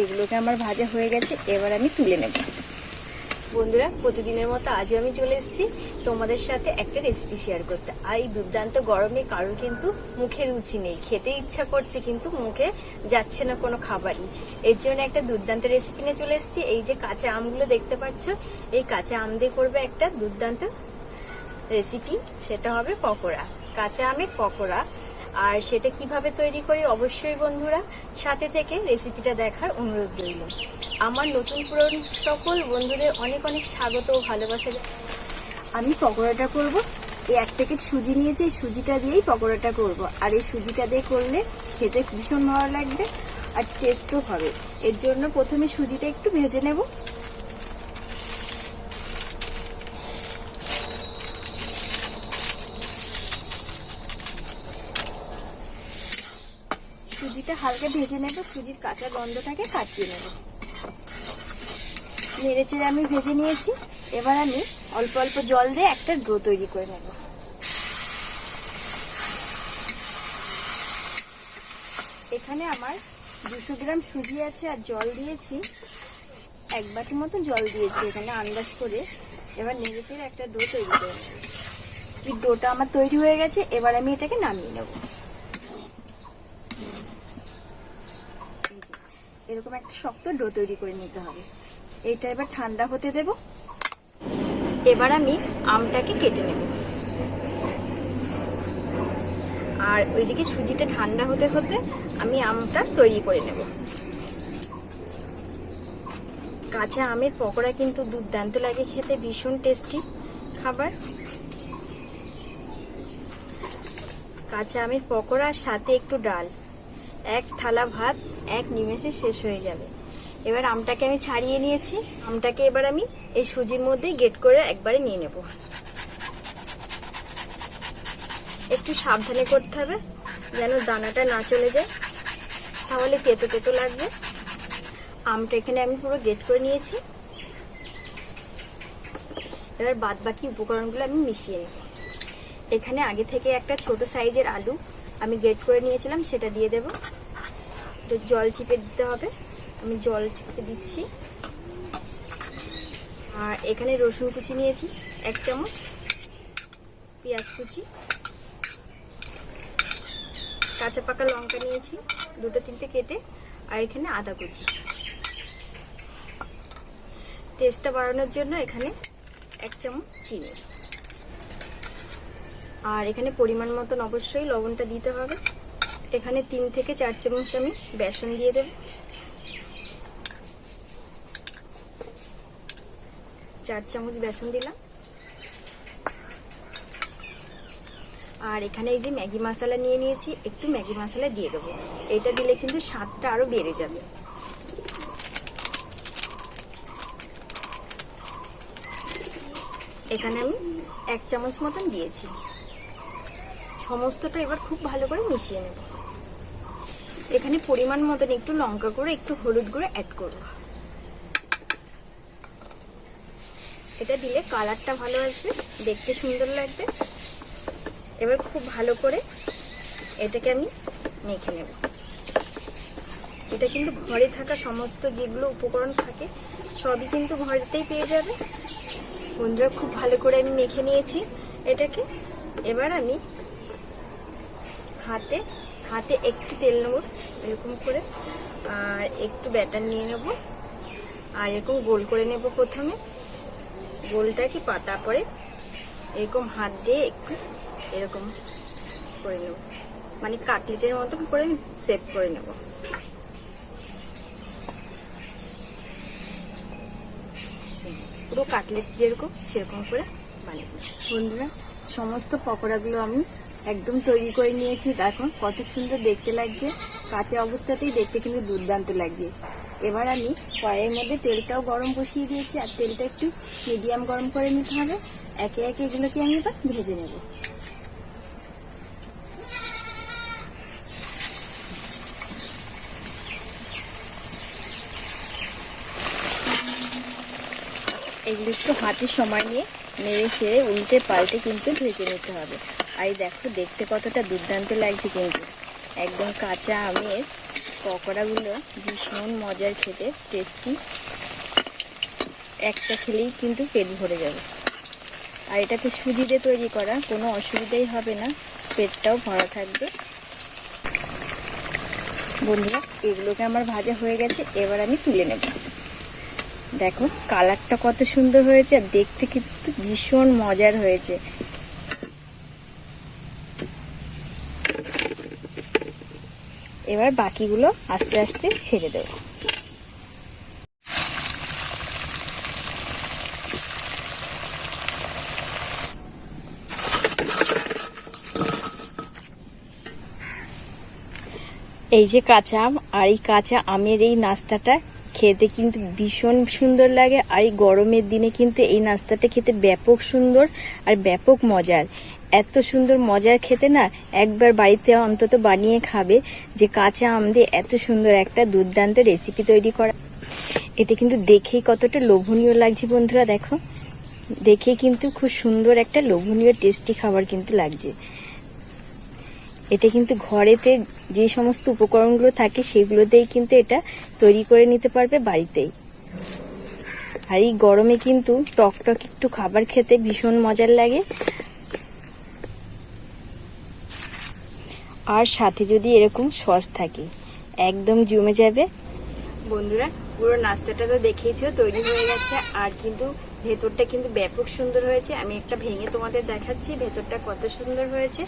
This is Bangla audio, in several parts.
এগুলোকে আমার ভাজা হয়ে গেছে, এবার আমি তুলে নেব। বন্ধুরা, প্রতিদিনের মতো আজও আমি চলে এসেছি তোমাদের সাথে একটা রেসিপি শেয়ার করতে। আর এই দুর্দান্ত গরমে কারোর কিন্তু মুখে রুচি নেই, খেতে ইচ্ছা করছে কিন্তু মুখে যাচ্ছে না কোনো খাবারই। এর জন্য একটা দুর্দান্ত রেসিপি নিয়ে চলে এসেছি। এই যে কাঁচা আমগুলো দেখতে পাচ্ছ, এই কাঁচা আম দিয়ে করবে একটা দুর্দান্ত রেসিপি সেটা হবে পকোড়া। কাঁচা আমের পকোড়া আর সেটা কীভাবে তৈরি করি? অবশ্যই বন্ধুরা, সাথে থেকে রেসিপিটা দেখার অনুরোধ রইল। আমার নতুন পুরন সকল বন্ধুদের অনেক অনেক স্বাগত ও ভালোবাসা আমি পকোড়াটা করব। এই এক প্যাকেট সুজি নিয়েছি। এই সুজিটা দিয়েই পকোড়াটা করব। আর এই সুজিটা দিয়ে করলে খেতে ভীষণ ভালো লাগবে আর টেস্টও হবে। এর জন্য প্রথমে সুজিটা একটু ভেজে নেব। সুজিটা হালকা ভেজে নেব, সুজির কাঁচা গন্ধটাকে কাটিয়ে নেব। নেড়ে চেড়ে আমি ভেজে নিয়েছি। এবার আমি অল্প অল্প জল দিয়ে একটা ডো তৈরি করে নেব। এখানে আমার দুশো গ্রাম সুজি আছে আর জল দিয়েছি। এক বাটি মতো জল দিয়েছি এখানে আন্দাজ করে। এবার নেড়ে চেড়ে একটা ডো তৈরি করে নেব। এই ডোটা আমার তৈরি হয়ে গেছে, এবার আমি এটাকে নামিয়ে নেব এই যে, এরকম একটা শক্ত ডো তৈরি করে নিতে হবে। এটা এবার ঠান্ডা হতে দেব। এবার আমি আমটাকে কেটে নেব। আর ওইদিকে সুজিটা ঠান্ডা হতে হতে আমি আমটা তৈরি করে নেব। কাঁচা আমের পকোড়া কিন্তু দুর্দান্ত লাগে খেতে, ভীষণ টেস্টি খাবার। কাঁচা আমের পকোড়ার সাথে একটু ডাল। এক থালা ভাত, এক নিমেষে শেষ হয়ে যাবে। এবার আমটাকে আমি ছাড়িয়ে নিয়েছি। আমটাকে এবার আমি এই সুজির মধ্যে গেট করে একবারে নিয়ে নেব। একটু সাবধানে করতে হবে যেন দানাটা না চলে যায়। তাহলে তেতো তেতো লাগবে। আমটা এখানে আমি পুরো গেট করে নিয়েছি। এবার বাদ বাকি উপকরণগুলো আমি মিশিয়ে নেব। এখানে আগে থেকে একটা ছোট সাইজের আলু আমি গেট করে নিয়েছিলাম, সেটা দিয়ে দেব। একটু জল চিপে দিতে হবে। আমি জল চিপে দিচ্ছি। আর এখানে রসুন কুচি নিয়েছি, এক চামচ। পেঁয়াজ কুচি। কাঁচা পাকা লঙ্কা নিয়েছি, দুটো তিনটে কেটে। আর এখানে আদা কুচি। টেস্টটা বাড়ানোর জন্য এখানে এক চামচ চিনি। আর এখানে পরিমাণ মতন অবশ্যই লবণটা দিতে হবে। এখানে তিন থেকে চার চামচ আমি বেসন দিয়ে দেব। চার চামচ বেসন দিলাম। আর এখানে এই যে ম্যাগি মশলা নিয়ে নিয়েছি, একটু ম্যাগি মশলা দিয়ে দেবো। এটা দিলে কিন্তু স্বাদটা আরও বেড়ে যাবে। এখানে আমি এক চামচ মতন দিয়েছি। সমস্তটা এবার খুব ভালো করে মিশিয়ে নেব। এখানে পরিমাণ মতন একটু লঙ্কা করে একটু হলুদ গুঁড়ো অ্যাড করব। এটা দিলে কালারটা ভালো আসবে, দেখতে সুন্দর লাগবে। এবার খুব ভালো করে এটাকে আমি মেখে নেব। এটা কিন্তু ঘরে থাকা সমস্ত যেগুলো উপকরণ থাকে, সবই কিন্তু ঘরেতেই পেয়ে যাবে। বন্ধুরা, খুব ভালো করে আমি মেখে নিয়েছি এটাকে। এবার আমি হাতে হাতে একটু তেল নেব, এরকম করে। আর একটু ব্যাটার নিয়ে নেব। আর এরকম গোল করে নেব প্রথমে। গোলটা কি পাতা পরে? এরকম হাত দিয়ে একটু এরকম করে নেব। মানে কাটলেটের মতন করে সেট করে নেব। পুরো কাটলেট যেরকম, সেরকম করে বানিয়ে। বন্ধুরা, সমস্ত পকোড়াগুলো আমি একদম তৈরি করে নিয়েছি। দেখো, কত সুন্দর দেখতে লাগছে। কাঁচা অবস্থাতেই দেখতে কিন্তু দুর্দান্ত লাগছে। এবার আমি কড়াইয়ের মধ্যে তেলটাও গরম বসিয়ে দিয়েছি, আর তেলটা একটু মিডিয়াম গরম করে নিতে হবে। একে একে এগুলোকে আমি এবার ভেজে নেব। এগুলো একটু হাতে সময় নিয়ে নেড়ে উল্টে পাল্টে কিন্তু ভেজে নিতে হবে। আর দেখো, দেখতে কতটা দুর্দান্ত লাগছে কিন্তু। একদম কাঁচা আমের পকোড়াগুলো ভীষণ মজার খেতে টেস্টি একটা খেলেই কিন্তু পেট ভরে যাবে। আর এটাকে সুজি দিয়ে তৈরি করা, কোনো অসুবিধাই হবে না। পেটটাও ভরা থাকবে। বন্ধুরা, এগুলোকে আমার ভাজা হয়ে গেছে, এবার আমি তুলে নেব। দেখো, কালারটা কত সুন্দর হয়েছে আর দেখতে কিন্তু ভীষণ মজার হয়েছে। এবার বাকিগুলো আস্তে আস্তে ছেড়ে দেবো। এই যে কাঁচা আম, আর এই কাঁচা আমের এই নাস্তাটা খেতে কিন্তু ভীষণ সুন্দর লাগে, আর এই গরমের দিনে কিন্তু এই নাস্তাটা খেতে ব্যাপক সুন্দর আর ব্যাপক মজার। এত সুন্দর মজার খেতে না একবার বাড়িতে অন্তত বানিয়ে খাবে, যে কাঁচা আম দিয়ে এত সুন্দর একটা দুর্দান্ত রেসিপি তৈরি করা। এটা কিন্তু দেখেই কতটা লোভনীয় লাগছে বন্ধুরা, দেখো। দেখে কিন্তু খুব সুন্দর একটা লোভনীয় টেস্টি খাবার কিন্তু লাগছে। এটা কিন্তু ঘরেতে যে সমস্ত উপকরণগুলো থাকে সেগুলোতেই কিন্তু এটা তৈরি করে নিতে পারবে বাড়িতেই। আর এই গরমে কিন্তু টক টক একটু খাবার খেতে ভীষণ মজার লাগে। আর সাথে যদি এরকম সস থাকে, একদম জমে যাবে। বন্ধুরা, পুরো নাস্তাটা তো দেখেইছো, তৈরি হয়ে গেছে। আর কিন্তু ভেতরটা কিন্তু ব্যাপক সুন্দর হয়েছে। আমি একটা ভেঙে তোমাদের দেখাচ্ছি, ভেতরটা কত সুন্দর হয়েছে।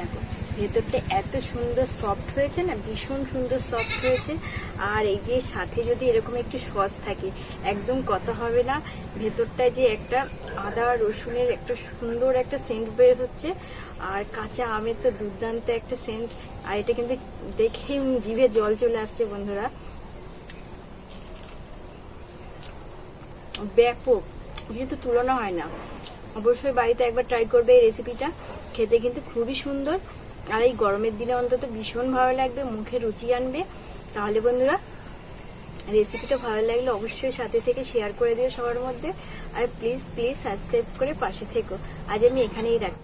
দেখো, ভেতরটা এত সুন্দর সফট হয়েছে না? ভীষণ সুন্দর সফট হয়েছে। আর এই যে সাথে যদি এরকম একটু সস থাকে, একদম কথা হবে না। ভেতরটায় যে একটা আদা রসুনের একটা সুন্দর একটা সেন্ট বের হচ্ছে। আর কাঁচা আমের তো দুর্দান্ত একটা সেন্ট আর এটা কিন্তু দেখে জিভে জল চলে আসছে, বন্ধুরা। ব্যাপক। কিন্তু তুলনা হয় না। অবশ্যই বাড়িতে একবার ট্রাই করবে এই রেসিপিটা খেতে কিন্তু খুবই সুন্দর। আর এই গরমের দিনে অন্তত ভীষণ ভালো লাগবে, মুখে রুচি আনবে। তাহলে বন্ধুরা রেসিপিটা ভালো লাগলে অবশ্যই সাথে থেকে শেয়ার করে দিও সবার মধ্যে। আর প্লিজ প্লিজ সাবস্ক্রাইব করে পাশে থেকো। আজ আমি এখানেই রাখছি।